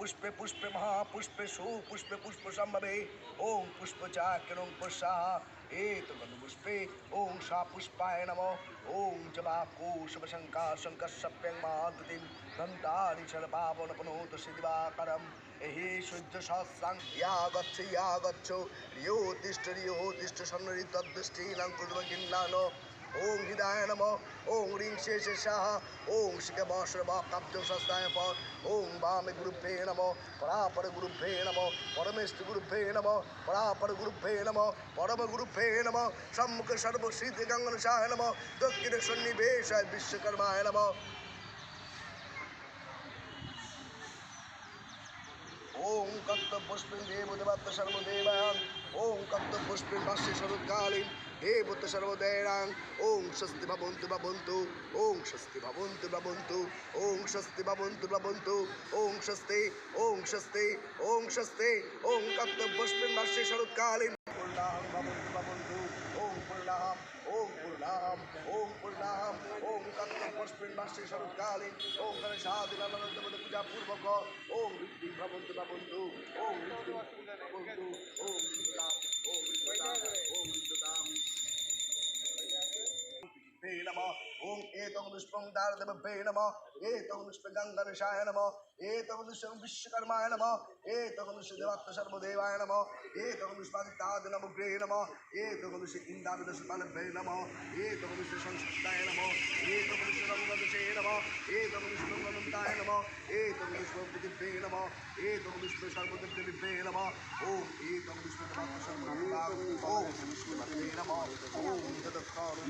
পুষ্পে পুষ্পে মহাপুষ্পে সুপুষ্পে পুষ্প সম্ভবে ওং পুষ্প চাকিরং পুষা এ তো পুষ্পে ওং সা পুষ্পায় নম ওং জবা কুশব শঙ্কা শঙ্কর সপ্যং মাতুতিম দন্তানি পাবন পনোত সিদিবাকরম এহি সূর্য সহস্রাং ইয়া গচ্ছ ইয়া গচ্ছ রিয়ো তিষ্ঠ রিয়ো তিষ্ঠ সন্নরি তদ্দৃষ্টি নাঙ্কুর্মগিন্নানো ওং হৃদয় নম। ওং রিং শেষ শাহ। ওং শিখে বসর বা পর ওং বামে গুরুভ্যে নম। পরাপর গুরুভ্যে নম। পরমেষ্ঠ গুরুভ্যে নম। পরাপর গুরুভ্যে নম। পরম গুরুভ্যে নম। গঙ্গন সায় নম। দক্ষিণে বিশ্বকর্মায় নম। পুষ্পিন দেবদেবাত্ম সর্বদেবায়াং ওং কত্ত পুষ্পিন ভাষ্যে শরৎকালীন দেবত সর্বদেয়াং ওং স্বস্তি ভবন্তু ভবন্তু, ওং স্বস্তি ভবন্তু ভবন্তু, ওং স্বস্তি ভবন্তু ভবন্তু, ওং স্বস্তি ওং স্বস্তি ওং স্বস্তি, ওং পুষ্পিন ভাষ্যে শরৎকালীন। পূর্ণাহং ভবন্তু ভবন্তু, ওং পূর্ণাহম ওং পূর্ণাহম ওং পূর্ণাহম ওং পুষ্পিন ভাষ্যে শরৎকালীন, ওং গণেশাদিনানন্দ পূজা পূর্বক ওং বৃদ্ধি ভবন্তু ভবন্তু, ওং ഏതോഷ്ടാരദേ നമ ഏതോഷ്ടായ നമ ഏതോഷ്യം വിശ്വകർമായ നമ ഏതോഷ് ദേവാത്മ സർവദേവായ നമ ഏതോഷ്ടാദിത്യാദി നമുഗ്രേ നമ ഏതോഷ് ഇന്ദ്രാവിദേ നമ ഏതോഷ് സംസ്കൃതായ നമ ഏതോഷ് രംഗദശേ നമ ഏതോഷ് രംഗനന്ദായ നമ ഏതോഷ് പ്രകൃതിഭേ നമ ഏതോഷ് സർവദേവേ നമ ഓം ഏതോഷ് സർവദേവ ഓം നമ ഓം തദക്കാരം